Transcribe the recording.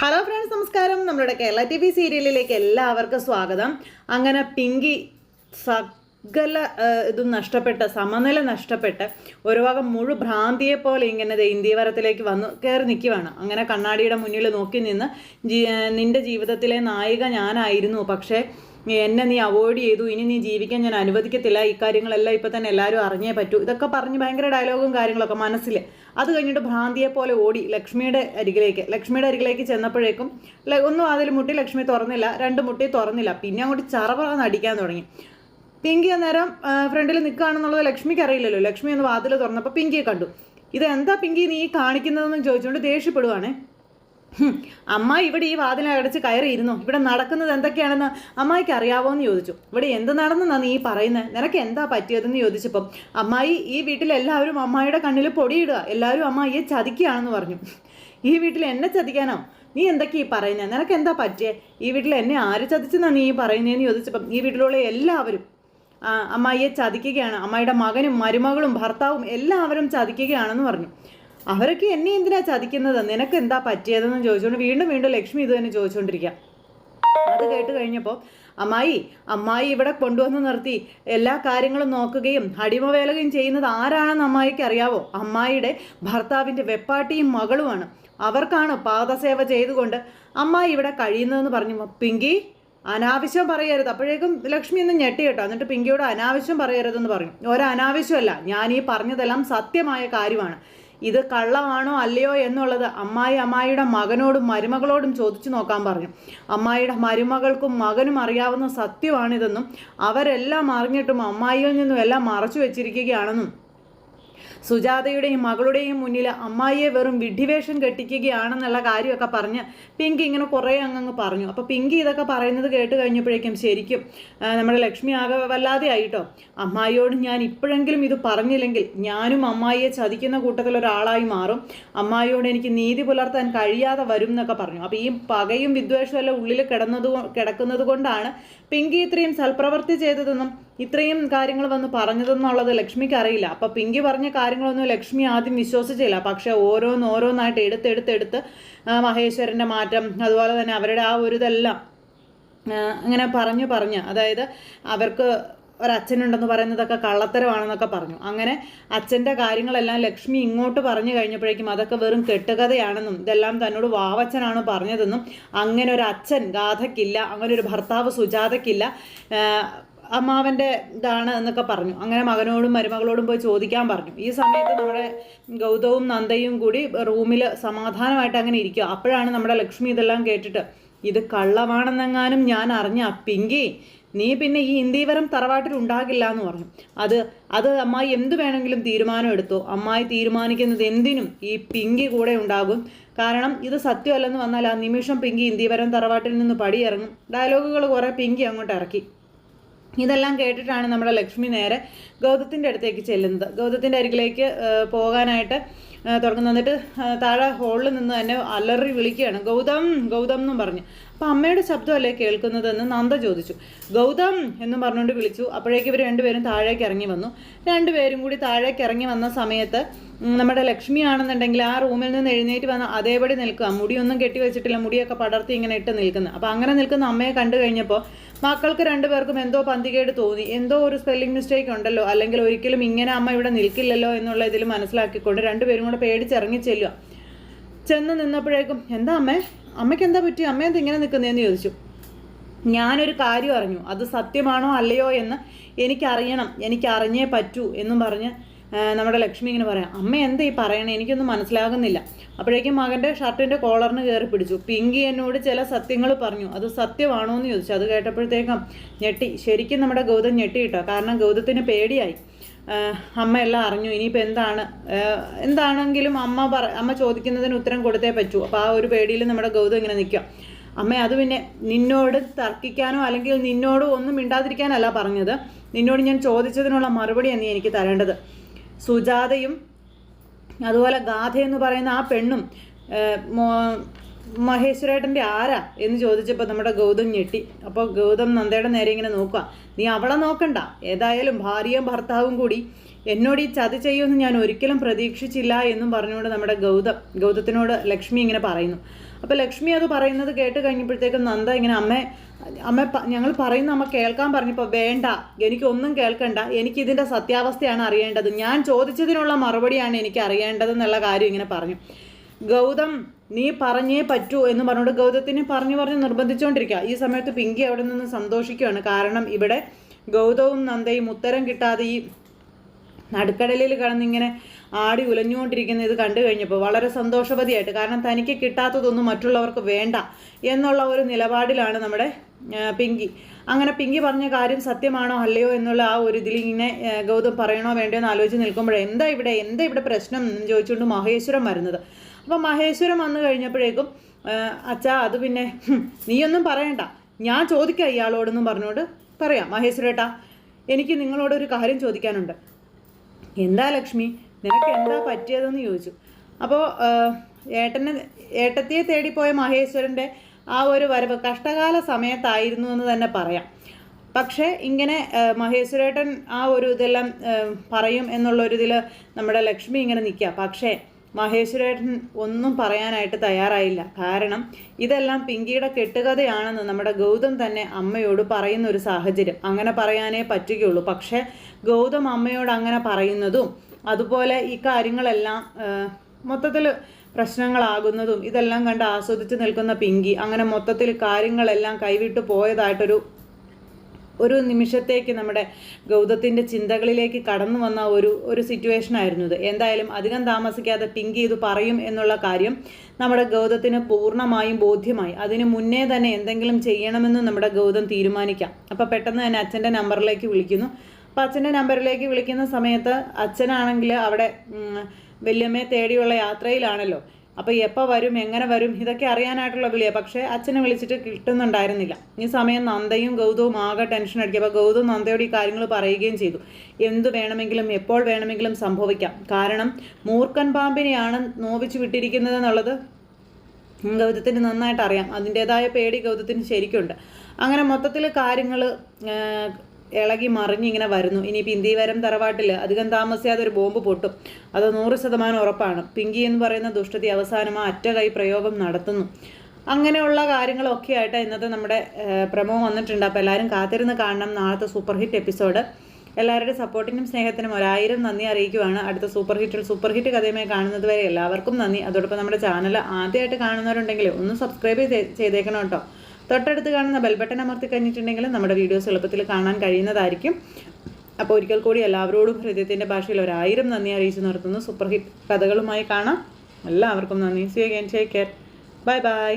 Hello friends നമസ്കാരം. നമ്മുടെ Kerala T V സീരിയലിലേക്ക് എല്ലാവർക്കും സ്വാഗതം. അങ്ങനെ പിങ്കി സകല ഇതും നഷ്ടപ്പെട്ട് സമനില നഷ്ടപ്പെട്ട് ഒരു ഭാഗം മുഴു ഭ്രാന്തിയെ പോലെ ഇങ്ങനെ ഇന്ത്യവരത്തിലേക്ക് വന്ന് കയറി നിൽക്കുവാണ് അങ്ങനെ കണ്ണാടിയുടെ മുന്നിൽ നോക്കി നിന്ന് നിന്റെ ജീവിതത്തിലെ നായിക ഞാനായിരുന്നു. പക്ഷേ എന്നെ നീ അവോയ്ഡ് ചെയ്തു ഇനി നീ ജീവിക്കാൻ ഞാൻ അനുവദിക്കത്തില്ല. ഇക്കാര്യങ്ങളെല്ലാം ഇപ്പം തന്നെ എല്ലാവരും അറിഞ്ഞേ പറ്റൂ. ഇതൊക്കെ പറഞ്ഞ് ഭയങ്കര ഡയലോഗും കാര്യങ്ങളൊക്കെ മനസ്സിൽ അത് കഴിഞ്ഞിട്ട് ഭ്രാന്തിയെ പോലെ ഓടി ലക്ഷ്മിയുടെ അരികിലേക്ക്. ലക്ഷ്മിയുടെ അരികിലേക്ക് ചെന്നപ്പോഴേക്കും ഒന്നും അതിൽ മുട്ടി ലക്ഷ്മി തുറന്നില്ല രണ്ട് മുട്ടി തുറന്നില്ല. പിന്നെ അങ്ങോട്ട് ചറപറന്ന് നടിക്കാൻ തുടങ്ങി. പിങ്കി അന്നേരം ഫ്രണ്ടിൽ നിൽക്കുകയാണെന്നുള്ളത് ലക്ഷ്മിക്ക് അറിയില്ലല്ലോ. ലക്ഷ്മി ഒന്ന് വാതിൽ തുറന്നപ്പോൾ പിങ്കിയെ കണ്ടു. ഇതെന്താ പിങ്കി നീ കാണിക്കുന്നതെന്ന് ചോദിച്ചുകൊണ്ട് ദേഷ്യപ്പെടുവാണേ? അമ്മ ഇവിടെ ഈ വാതിൽ അടച്ച് കയറിയിരുന്നു? ഇവിടെ നടക്കുന്നത് എന്തൊക്കെയാണെന്ന് അമ്മായിക്ക് അറിയാവോ എന്ന് ചോദിച്ചു. ഇവിടെ എന്ത് നടന്നെന്നാണ് നീ പറയുന്നത് നിനക്ക് എന്താ പറ്റിയതെന്ന് ചോദിച്ചപ്പം അമ്മായി ഈ വീട്ടിൽ എല്ലാവരും അമ്മായിയുടെ കണ്ണിൽ പൊടിയിടുക എല്ലാവരും അമ്മായിയെ ചതിക്കുകയാണെന്ന് പറഞ്ഞു. ഈ വീട്ടിൽ എന്നെ ചതിക്കാനോ? നീ എന്തൊക്കെയാ ഈ പറയുന്നത് നിനക്ക് എന്താ പറ്റിയേ? ഈ വീട്ടിൽ എന്നെ ആര് ചതിച്ചെന്നാ നീ പറയുന്നതെന്ന് ചോദിച്ചപ്പം ഈ വീട്ടിലുള്ള എല്ലാവരും അമ്മായിയെ ചതിക്കുകയാണ്. അമ്മായിയുടെ മകനും മരുമകളും ഭർത്താവും എല്ലാവരും ചതിക്കുകയാണെന്ന് പറഞ്ഞു. അവരൊക്കെ എന്നെ എന്തിനാ ചതിക്കുന്നത്? നിനക്ക് എന്താ പറ്റിയതെന്ന് ചോദിച്ചുകൊണ്ട് വീണ്ടും വീണ്ടും ലക്ഷ്മി ഇത് തന്നെ ചോദിച്ചുകൊണ്ടിരിക്കുക അത് കേട്ട് കഴിഞ്ഞപ്പോൾ അമ്മായി അമ്മായി ഇവിടെ കൊണ്ടുവന്ന് നിർത്തി. എല്ലാ കാര്യങ്ങളും നോക്കുകയും അടിമവേലകയും ചെയ്യുന്നത് ആരാണെന്ന് അമ്മായിക്ക് അറിയാവോ? അമ്മായിയുടെ ഭർത്താവിന്റെ വെപ്പാട്ടിയും മകളുമാണ്. അവർക്കാണ് പാദസേവ ചെയ്തുകൊണ്ട് അമ്മായി ഇവിടെ കഴിയുന്നതെന്ന് പറഞ്ഞു. പിങ്കി അനാവശ്യം പറയരുത്. അപ്പോഴേക്കും ലക്ഷ്മി ഒന്ന് ഞെട്ടി കേട്ടോ. എന്നിട്ട് പിങ്കിയോട് അനാവശ്യം പറയരുതെന്ന് പറഞ്ഞു. ഒരനാവശ്യമല്ല. ഞാൻ ഈ പറഞ്ഞതെല്ലാം സത്യമായ കാര്യമാണ്. ഇത് കള്ളമാണോ അല്ലയോ എന്നുള്ളത് അമ്മായി അമ്മായിയുടെ മകനോടും മരുമകളോടും ചോദിച്ചു നോക്കാൻ പറഞ്ഞു. അമ്മായിയുടെ മരുമകൾക്കും മകനും അറിയാവുന്ന സത്യമാണിതെന്നും അവരെല്ലാം അറിഞ്ഞിട്ടും അമ്മായിയിൽ നിന്നും എല്ലാം മറച്ചു വെച്ചിരിക്കുകയാണെന്നും സുജാതയുടെയും മകളുടെയും മുന്നിൽ അമ്മായിയെ വെറും വിഡ്ഢിവേഷം കെട്ടിക്കുകയാണെന്നുള്ള കാര്യമൊക്കെ പറഞ്ഞ് പിങ്കി ഇങ്ങനെ കുറേ അങ്ങ് പറഞ്ഞു. അപ്പോൾ പിങ്കി ഇതൊക്കെ പറയുന്നത് കേട്ട് കഴിഞ്ഞപ്പോഴേക്കും ശരിക്കും നമ്മുടെ ലക്ഷ്മി ആകെ വല്ലാതെ ആയിട്ടോ. അമ്മായിയോട് ഞാൻ ഇപ്പോഴെങ്കിലും ഇത് പറഞ്ഞില്ലെങ്കിൽ ഞാനും അമ്മായിയെ ചതിക്കുന്ന കൂട്ടത്തിൽ ഒരാളായി മാറും. അമ്മായിയോട് എനിക്ക് നീതി പുലർത്താൻ കഴിയാതെ വരും എന്നൊക്കെ പറഞ്ഞു. അപ്പോൾ ഈ പകയും വിദ്വേഷവും എല്ലാം ഉള്ളിൽ കിടന്നത് കിടക്കുന്നത് കൊണ്ടാണ് പിങ്കി ഇത്രയും സൽപ്രവർത്തി ചെയ്തതെന്നും ഇത്രയും കാര്യങ്ങൾ വന്ന് പറഞ്ഞതെന്നുള്ളത് ലക്ഷ്മിക്ക് അറിയില്ല. അപ്പം പിങ്കി പറഞ്ഞ കാര്യങ്ങളൊന്നും ലക്ഷ്മി ആദ്യം വിശ്വസിച്ചില്ല. പക്ഷേ ഓരോന്ന് ഓരോന്നായിട്ട് എടുത്തെടുത്തെടുത്ത് മഹേശ്വരന്റെ മാറ്റം അതുപോലെ തന്നെ അവരുടെ ആ ഒരു ഇതെല്ലാം അങ്ങനെ പറഞ്ഞു പറഞ്ഞ്. അതായത് അവർക്ക് ഒരച്ഛനുണ്ടെന്ന് പറയുന്നതൊക്കെ കള്ളത്തരമാണെന്നൊക്കെ പറഞ്ഞു. അങ്ങനെ അച്ഛന്റെ കാര്യങ്ങളെല്ലാം ലക്ഷ്മി ഇങ്ങോട്ട് പറഞ്ഞു കഴിഞ്ഞപ്പോഴേക്കും അതൊക്കെ വെറും കെട്ടുകഥയാണെന്നും ഇതെല്ലാം തന്നോട് വാവച്ചനാണ് പറഞ്ഞതെന്നും അങ്ങനെ ഒരു അച്ഛൻ ഗാഥയ്ക്കില്ല അങ്ങനെ ഒരു ഭർത്താവ് സുജാതയ്ക്കില്ല അമ്മാവന്റെ ഇതാണ് എന്നൊക്കെ പറഞ്ഞു. അങ്ങനെ മകനോടും മരുമകളോടും പോയി ചോദിക്കാൻ പറഞ്ഞു. ഈ സമയത്ത് നമ്മുടെ ഗൗതവും നന്ദയും കൂടി റൂമിൽ സമാധാനമായിട്ട് അങ്ങനെ ഇരിക്കുക. അപ്പോഴാണ് നമ്മുടെ ലക്ഷ്മി ഇതെല്ലാം കേട്ടിട്ട് ഇത് കള്ളമാണെന്നെങ്ങാനും ഞാൻ അറിഞ്ഞ പിങ്കി? നീ പിന്നെ ഈ ഇന്ദീവരം തറവാട്ടിൽ ഉണ്ടാകില്ല എന്ന് പറഞ്ഞു. അത് അത് അമ്മായി എന്ത് വേണമെങ്കിലും തീരുമാനം എടുത്തോ. അമ്മായി തീരുമാനിക്കുന്നത് എന്തിനും ഈ പിങ്കി കൂടെ ഉണ്ടാകും. കാരണം ഇത് സത്യമല്ലെന്ന് വന്നാൽ ആ നിമിഷം പിങ്കി ഇന്ദീവരം തറവാട്ടിൽ നിന്ന് പടിയിറങ്ങും. ഡയലോഗുകൾ കുറേ പിങ്കി അങ്ങോട്ട് ഇറക്കി. ഇതെല്ലാം കേട്ടിട്ടാണ് നമ്മുടെ ലക്ഷ്മി നേരെ ഗൗതത്തിന്റെ അടുത്തേക്ക് ചെല്ലുന്നത്. ഗൗതത്തിന്റെ അരികിലേക്ക് പോകാനായിട്ട് തുടങ്ങുന്നു എന്നിട്ട് താഴെ ഹോളിൽ നിന്ന് തന്നെ അലറി വിളിക്കുകയാണ് ഗൗതം ഗൗതം എന്നും പറഞ്ഞു. അപ്പോൾ അമ്മയുടെ ശബ്ദമല്ലേ കേൾക്കുന്നതെന്ന് നന്ദ ചോദിച്ചു. ഗൗതം എന്നും പറഞ്ഞുകൊണ്ട് വിളിച്ചു. അപ്പോഴേക്ക് ഇവർ രണ്ടുപേരും താഴേക്ക് ഇറങ്ങി വന്നു. രണ്ടുപേരും കൂടി താഴേക്ക് ഇറങ്ങി വന്ന സമയത്ത് നമ്മുടെ ലക്ഷ്മി ആണെന്നുണ്ടെങ്കിൽ ആ റൂമിൽ നിന്ന് എഴുന്നേറ്റ് വന്ന് അതേപടി നിൽക്കുക. മുടിയൊന്നും കെട്ടി വെച്ചിട്ടില്ല. മുടിയൊക്കെ പടർത്തി ഇങ്ങനെ ഇട്ട് നിൽക്കുന്നത് അപ്പോൾ അങ്ങനെ നിൽക്കുന്ന അമ്മയെ കണ്ടു കഴിഞ്ഞപ്പോൾ മക്കൾക്ക് രണ്ടുപേർക്കും എന്തോ പന്തികേട് തോന്നി. എന്തോ ഒരു സ്പെല്ലിംഗ് മിസ്റ്റേക്ക് ഉണ്ടല്ലോ. അല്ലെങ്കിൽ ഒരിക്കലും ഇങ്ങനെ അമ്മ ഇവിടെ നിൽക്കില്ലല്ലോ എന്നുള്ള ഇതിൽ മനസ്സിലാക്കിക്കൊണ്ട് രണ്ടുപേരും കൂടെ പേടിച്ചിറങ്ങി ചെല്ലുക. ചെന്ന് നിന്നപ്പോഴേക്കും എന്താ അമ്മേ? അമ്മയ്ക്ക് എന്താ പറ്റി? അമ്മ എന്താ ഇങ്ങനെ നിൽക്കുന്നതെന്ന് ചോദിച്ചു. ഞാനൊരു കാര്യം അറിഞ്ഞു. അത് സത്യമാണോ അല്ലയോ എന്ന് എനിക്കറിയണം. എനിക്കറിഞ്ഞേ പറ്റൂ എന്നും പറഞ്ഞ് നമ്മുടെ ലക്ഷ്മി ഇങ്ങനെ പറയാം അമ്മ എന്താ ഈ പറയണേ? എനിക്കൊന്നും മനസ്സിലാകുന്നില്ല. അപ്പോഴേക്കും മകന്റെ ഷർട്ടിന്റെ കോളറിന് കയറി പിടിച്ചു. പിങ്കി എന്നോട് ചില സത്യങ്ങൾ പറഞ്ഞു. അത് സത്യമാണോ എന്ന് ചോദിച്ചു. അത് കേട്ടപ്പോഴത്തേക്കും ഞെട്ടി. ശരിക്കും നമ്മുടെ ഗൗതം ഞെട്ടി കിട്ടോ. കാരണം ഗൗതത്തിന് പേടിയായി. അമ്മ എല്ലാം അറിഞ്ഞു. ഇനിയിപ്പോൾ എന്താണ്? എന്താണെങ്കിലും അമ്മ പറ അമ്മ ചോദിക്കുന്നതിന് ഉത്തരം കൊടുത്തേ പറ്റൂ. അപ്പോൾ ആ ഒരു പേടിയിൽ നമ്മുടെ ഗൗതം ഇങ്ങനെ നിൽക്കുക അമ്മ അത് പിന്നെ നിന്നോട് തർക്കിക്കാനോ അല്ലെങ്കിൽ നിന്നോട് ഒന്നും മിണ്ടാതിരിക്കാനല്ല പറഞ്ഞത്. നിന്നോട് ഞാൻ ചോദിച്ചതിനുള്ള മറുപടി നീ എനിക്ക് തരേണ്ടത്. സുജാതയും അതുപോലെ ഗാഥ എന്ന് പറയുന്ന ആ പെണ്ണും മഹേശ്വരേട്ടന്റെ ആരാ എന്ന് ചോദിച്ചപ്പോൾ നമ്മുടെ ഗൗതം ഞെട്ടി. അപ്പോൾ ഗൗതം നന്ദയുടെ നേരെ ഇങ്ങനെ നോക്കുക നീ അവളെ നോക്കണ്ട. ഏതായാലും ഭാര്യയും ഭർത്താവും കൂടി എന്നോട് ഈ ചതി ചെയ്യുമെന്ന് ഞാൻ ഒരിക്കലും പ്രതീക്ഷിച്ചില്ല എന്നും പറഞ്ഞുകൊണ്ട് നമ്മുടെ ഗൗതം ഗൗതത്തിനോട് ലക്ഷ്മി ഇങ്ങനെ പറയുന്നു. അപ്പോൾ ലക്ഷ്മി അത് പറയുന്നത് കേട്ട് കഴിഞ്ഞപ്പോഴത്തേക്കും നന്ദ ഇങ്ങനെ അമ്മ അമ്മ ഞങ്ങൾ പറയുന്ന അമ്മ കേൾക്കാൻ പറഞ്ഞപ്പോൾ വേണ്ട എനിക്കൊന്നും കേൾക്കണ്ട എനിക്ക് ഇതിന്റെ സത്യാവസ്ഥയാണ് അറിയേണ്ടത്. ഞാൻ ചോദിച്ചതിനുള്ള മറുപടിയാണ് എനിക്ക് അറിയേണ്ടത് എന്നുള്ള കാര്യം ഇങ്ങനെ പറഞ്ഞു. ഗൗതം നീ പറഞ്ഞേ പറ്റൂ എന്ന് പറഞ്ഞുകൊണ്ട് ഗൗതത്തിനെ പറഞ്ഞു പറഞ്ഞ് നിർബന്ധിച്ചുകൊണ്ടിരിക്കുക ഈ സമയത്ത് പിങ്കി അവിടെ നിന്ന് സന്തോഷിക്കുകയാണ്. കാരണം ഇവിടെ ഗൗതവും നന്ദയും ഉത്തരം കിട്ടാതെ ഈ നടുക്കടലിൽ കിടന്നിങ്ങനെ ആടി ഉലഞ്ഞുകൊണ്ടിരിക്കുന്ന ഇത് കണ്ടു കഴിഞ്ഞപ്പോൾ വളരെ സന്തോഷവതിയായിട്ട് കാരണം തനിക്ക് കിട്ടാത്തതൊന്നും മറ്റുള്ളവർക്ക് വേണ്ട എന്നുള്ള ഒരു നിലപാടിലാണ് നമ്മുടെ പിങ്കി. അങ്ങനെ പിങ്കി പറഞ്ഞ കാര്യം സത്യമാണോ അല്ലയോ എന്നുള്ള ആ ഒരു ഇതിൽ ഇങ്ങനെ ഗൗതം പറയണോ വേണ്ടോ എന്ന് ആലോചിച്ച് നിൽക്കുമ്പോഴേ എന്താ ഇവിടെ എന്താ ഇവിടെ പ്രശ്നം എന്ന് ചോദിച്ചുകൊണ്ട് മഹേശ്വരം വരുന്നത്. അപ്പോൾ മഹേശ്വരം വന്നു കഴിഞ്ഞപ്പോഴേക്കും അച്ഛാ അത് പിന്നെ നീയൊന്നും പറയണ്ട. ഞാൻ ചോദിക്കാം ഇയാളോടെന്നും പറഞ്ഞുകൊണ്ട് പറയാം. മഹേശ്വരേട്ടാ എനിക്ക് നിങ്ങളോടൊരു കാര്യം ചോദിക്കാനുണ്ട്. എന്താ ലക്ഷ്മി? നിനക്ക് എന്താ പറ്റിയതെന്ന് ചോദിച്ചു. അപ്പോൾ ഏട്ടനെ ഏട്ടത്തിയെ തേടിപ്പോയ മഹേശ്വരന്റെ ആ ഒരു വരവ് കഷ്ടകാല സമയത്തായിരുന്നു എന്ന് തന്നെ പറയാം. പക്ഷേ ഇങ്ങനെ മഹേശ്വരേട്ടൻ ആ ഒരു ഇതെല്ലാം പറയും എന്നുള്ളൊരിതിൽ നമ്മുടെ ലക്ഷ്മി ഇങ്ങനെ നിൽക്കുക പക്ഷേ മഹേശ്വരേട്ടൻ ഒന്നും പറയാനായിട്ട് തയ്യാറായില്ല. കാരണം ഇതെല്ലാം പിങ്കിയുടെ കെട്ടുകഥയാണെന്ന് നമ്മുടെ ഗൗതം തന്നെ അമ്മയോട് പറയുന്ന ഒരു സാഹചര്യം. അങ്ങനെ പറയാനേ പറ്റുകയുള്ളൂ. പക്ഷേ ഗൗതം അമ്മയോട് അങ്ങനെ പറയുന്നതും അതുപോലെ ഈ കാര്യങ്ങളെല്ലാം മൊത്തത്തിൽ പ്രശ്നങ്ങളാകുന്നതും ഇതെല്ലാം കണ്ട് ആസ്വദിച്ച് നിൽക്കുന്ന പിങ്കി അങ്ങനെ മൊത്തത്തിൽ കാര്യങ്ങളെല്ലാം കൈവിട്ട് പോയതായിട്ടൊരു ഒരു നിമിഷത്തേക്ക് നമ്മുടെ ഗൗതത്തിന്റെ ചിന്തകളിലേക്ക് കടന്നു വന്ന ഒരു ഒരു സിറ്റുവേഷൻ ആയിരുന്നു ഇത്. എന്തായാലും അധികം താമസിക്കാതെ പിങ്കി ഇത് പറയും എന്നുള്ള കാര്യം നമ്മുടെ ഗൗതത്തിന് പൂർണമായും ബോധ്യമായി. അതിന് മുന്നേ തന്നെ എന്തെങ്കിലും ചെയ്യണമെന്ന് നമ്മുടെ ഗൗതം തീരുമാനിക്കാം. അപ്പോൾ പെട്ടെന്ന് തന്നെ അച്ഛന്റെ നമ്പറിലേക്ക് വിളിക്കുന്നു. അപ്പോൾ അച്ഛന്റെ നമ്പറിലേക്ക് വിളിക്കുന്ന സമയത്ത് അച്ഛനാണെങ്കിൽ അവിടെ വല്യമ്മയെ തേടിയുള്ള യാത്രയിലാണല്ലോ. അപ്പോൾ എപ്പോൾ വരും എങ്ങനെ വരും ഇതൊക്കെ അറിയാനായിട്ടുള്ള വിളിയാണ് പക്ഷേ അച്ഛനെ വിളിച്ചിട്ട് കിട്ടുന്നുണ്ടായിരുന്നില്ല. ഈ സമയം നന്ദയും ഗൗതവും ആകെ ടെൻഷൻ അടിക്കുക. അപ്പോൾ ഗൗതം നന്ദയോട് ഈ കാര്യങ്ങൾ പറയുകയും ചെയ്തു. എന്തു വേണമെങ്കിലും എപ്പോൾ വേണമെങ്കിലും സംഭവിക്കാം. കാരണം മൂർഖൻ പാമ്പിനെയാണ് നോവിച്ചു വിട്ടിരിക്കുന്നത് എന്നുള്ളത് ഗൗതത്തിന് നന്നായിട്ട് അറിയാം. അതിന്റെതായ പേടി ഗൗതത്തിന് ശരിക്കുണ്ട്. അങ്ങനെ മൊത്തത്തിൽ കാര്യങ്ങൾ ഇളകി മറിഞ്ഞ് ഇങ്ങനെ വരുന്നു. ഇനി പിന്തിവരം തറവാട്ടിൽ അധികം താമസിയാതെ ഒരു ബോംബ് പൊട്ടും. അത് നൂറ് ശതമാനം ഉറപ്പാണ്. പിങ്കി എന്ന് പറയുന്ന ദുഷ്ടതി അവസാനം ആ അറ്റ കൈ പ്രയോഗം നടത്തുന്നു. അങ്ങനെയുള്ള കാര്യങ്ങളൊക്കെ ആയിട്ട് ഇന്നത്തെ നമ്മുടെ പ്രമോ വന്നിട്ടുണ്ട്. അപ്പോൾ എല്ലാവരും കാത്തിരുന്ന് കാണണം. നാളത്തെ സൂപ്പർ ഹിറ്റ് എപ്പിസോഡ്. എല്ലാവരുടെയും സപ്പോർട്ടിനും സ്നേഹത്തിനും ഒരായിരം നന്ദി അറിയിക്കുവാണ്. അടുത്ത സൂപ്പർ ഹിറ്റിൽ സൂപ്പർ ഹിറ്റ് കഥയുമായി കാണുന്നത് വരെ എല്ലാവർക്കും നന്ദി. അതോടൊപ്പം നമ്മുടെ ചാനൽ ആദ്യമായിട്ട് കാണുന്നവരുണ്ടെങ്കിൽ ഒന്ന് സബ്സ്ക്രൈബ് ചെയ്ത് ചെയ്തേക്കണം കേട്ടോ. തൊട്ടടുത്ത് കാണുന്ന ബെൽ ബട്ടൺ അമർത്തി കഴിഞ്ഞിട്ടുണ്ടെങ്കിൽ നമ്മുടെ വീഡിയോസ് എളുപ്പത്തിൽ കാണാൻ കഴിയുന്നതായിരിക്കും. അപ്പോൾ ഒരിക്കൽ കൂടി എല്ലാവരോടും ഹൃദയത്തിന്റെ ഭാഷയിൽ ഒരായിരം നന്ദി അറിയിച്ചു നിർത്തുന്നു. സൂപ്പർ ഹിറ്റ് കഥകളുമായി കാണാം. എല്ലാവർക്കും നന്ദി. See again take care bye bye